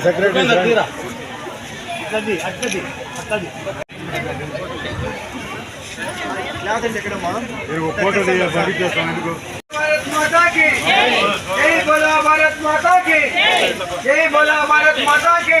Secretary photo పంపించేస్తాను भारत माता की जय बोला भारत माता की जय बोला भारत माता की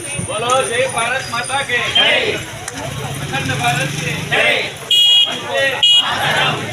बोलो जय भारत माता के जय अखंड भारत के जय मातरम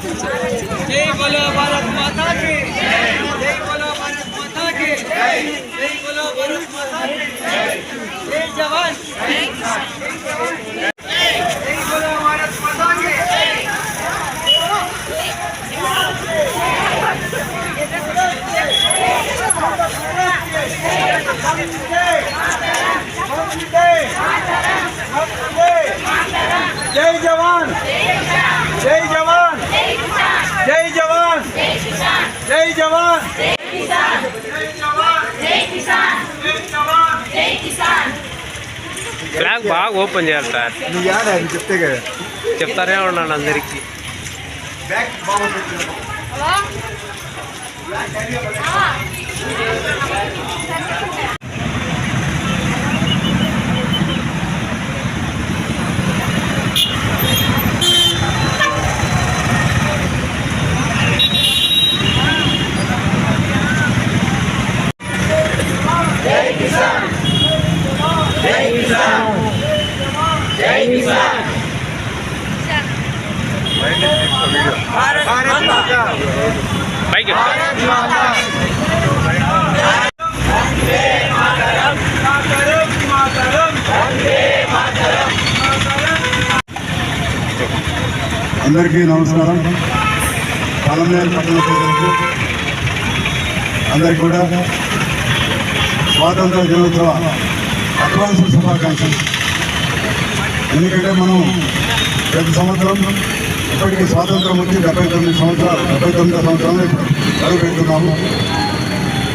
जय बोलो भारत माता की। जय बोलो भारत माता की। जय बोलो भारत माता की। जय जवान। బ్యాగ్ బాగా ఓపెన్ చేయాలి సార్. చెప్తే కదా. చెప్తారే ఉన్నాను అందరికి. అందరికీ నమస్కారం. పాలంనేరు పట్టణ ప్రజలకు అందరికీ కూడా స్వాతంత్ర దినోత్సవ అడ్వాన్స్ శుభాకాంక్షలు. ఎందుకంటే మనం ప్రతి సంవత్సరం ఇప్పటికీ స్వాతంత్రం వచ్చి డెబ్బై తొమ్మిది సంవత్సరాలు డెబ్బై తొమ్మిది సంవత్సరాలు అడుగు పెడుతున్నాము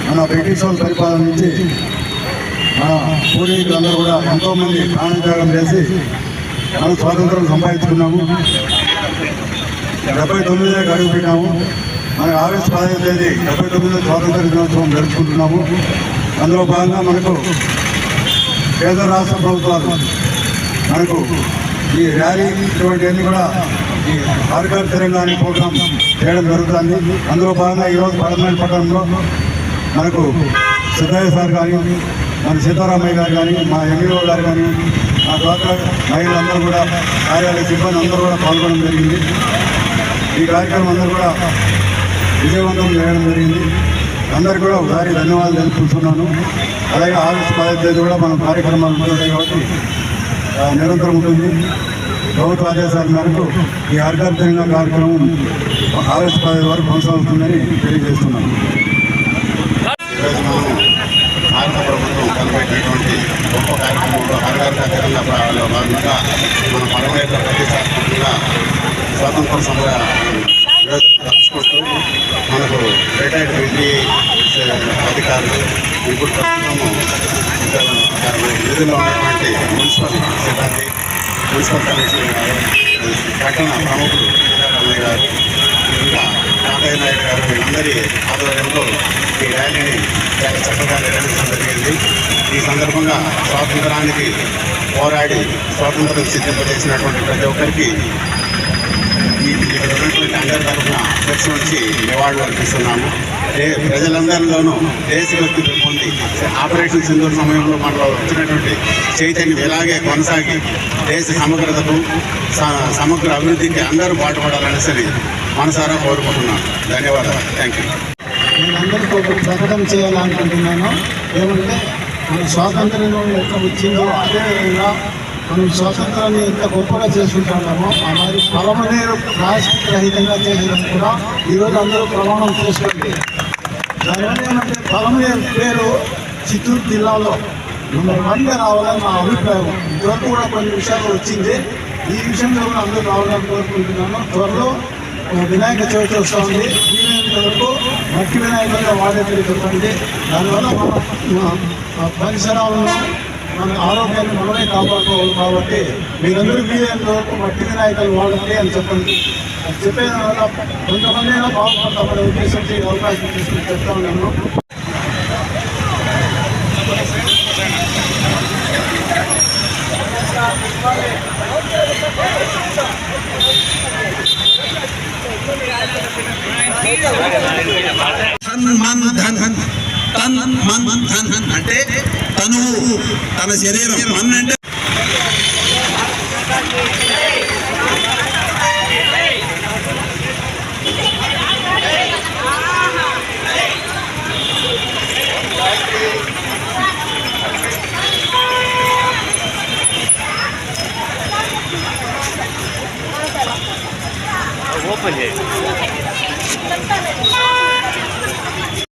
మన బ్రిటిష్ వాళ్ళ పరిపాలన నుంచి మన పూర్వీకులందరూ కూడా ఎంతోమంది ప్రాణత్యాగం చేసి మనం స్వాతంత్రం సంపాదించుకున్నాము. డెబ్బై తొమ్మిదే అడుగు పెట్టాము మన ఆగస్టు పదహైదు తేదీ డెబ్బై తొమ్మిదో స్వాతంత్ర దినోత్సవం జరుపుకుంటున్నాము. అందులో భాగంగా మనకు కేంద్ర రాష్ట్ర ప్రభుత్వాలు మనకు ఈ ర్యాలీ ఇటువంటివన్నీ కూడా ఈ ఆర్గార్ తెలంగాణ ప్రోగ్రామ్ చేయడం జరుగుతుంది. అందులో భాగంగా ఈరోజు పార్లమెంట్ పట్టణంలో మనకు సిద్ధయ్య సార్ కానీ మన సీతారామయ్య గారు కానీ మా ఎంఈఓ గారు కానీ మా డ్వాక్రా మహిళలందరూ కూడా కార్యాలయ సిబ్బంది అందరూ కూడా పాల్గొనడం జరిగింది. ఈ కార్యక్రమం అందరూ కూడా విజయవంతం చేయడం జరిగింది. అందరికీ కూడా ఒకసారి ధన్యవాదాలు తెలుపుతున్నాను అలాగే ఆగస్టు పదహైదు తేదీ కూడా మనం కార్యక్రమాలు ఉంటుంటాయి కాబట్టి నిరంతరం ఉంటుంది. ప్రభుత్వ ఆదేశాల మేరకు ఈ అర్ఘార్థంగా కార్యక్రమం ఆగస్టు పదహైదు వరకు కొనసాగుతుందని తెలియజేస్తున్నాను. భారత ప్రభుత్వం తలపెట్టినటువంటి గొప్ప కార్యక్రమంలో హరహర భాగంగా మన పరమేశ్వర ప్రతిష్టాత్మకంగా స్వాతంత్ర సమర ఇక్కడ ఉన్నటువంటి మున్సిపల్ సిబ్బంది మున్సిపల్ కమిషనర్ గారు పట్టణ ప్రముఖులు రమయ్య గారు ఇంకా కాంతయ్య నాయుడు గారు వీళ్ళందరి ఆధ్వర్యంలో ఈ ర్యాలీని చాలా చక్కగా నిర్వహించడం జరిగింది. ఈ సందర్భంగా స్వాతంత్రానికి పోరాడి స్వాతంత్రం సిద్ధింపజేసినటువంటి ప్రతి ఒక్కరికి ఈ ఉన్నటువంటి అందరి తరఫున చర్చ నుంచి నివాళులు అర్పిస్తున్నాము. ప్రజలందరిలోనూ దేశభక్తి పొంది ఆపరేషన్ సింధూర్ సమయంలో మనలో వచ్చినటువంటి చైతన్యం ఇలాగే కొనసాగి దేశ సమగ్రతకు సమగ్ర అభివృద్ధికి అందరూ పాటుపడాలనేసి మనసారా కోరుకుంటున్నాను. ధన్యవాదాలు. థ్యాంక్ యూ నేను అందరికీ ఒక ప్రకటన చేయాలనుకుంటున్నాను. ఏమంటే మన స్వాతంత్రం ఎంత వచ్చిందో అదేవిధంగా మనం స్వాతంత్రాన్ని ఎంత గొప్పగా చేసుకుంటున్నామో ఆ మరి పరమనేరు ప్లాస్టిక్ రహితంగా చేసడం కూడా ఈరోజు అందరూ ప్రమాణం చేసుకోండి. దానివల్ల ఏమంటే పేరు చిత్తూరు జిల్లాలో నెంబర్ వన్గా రావాలని నా అభిప్రాయం. ఇదివరకు కూడా కొన్ని విషయాలు వచ్చింది. ఈ విషయంలో కూడా అందరూ రావాలని కోరుకుంటున్నాను. త్వరలో వినాయక చవితి వస్తుంది. వరకు మట్టి వినాయకులుగా వాడేది చెప్పండి. దానివల్ల మన పరిసరాలను మన ఆరోగ్యాన్ని మనమే కాపాడుకోవాలి కాబట్టి మీరందరూ వీలైనంత వరకు మట్టి వినాయకులు వాడండి అని చెప్పండి. అది వల్ల కొంతమంది అయినా బాగుపడతామనే ఉద్దేశంతో ఈ అవకాశం తీసుకుని చెప్తా ఉన్నాను. మన్ మన్ ధన్ అంటే తను తన శరీరం. మన్ అంటే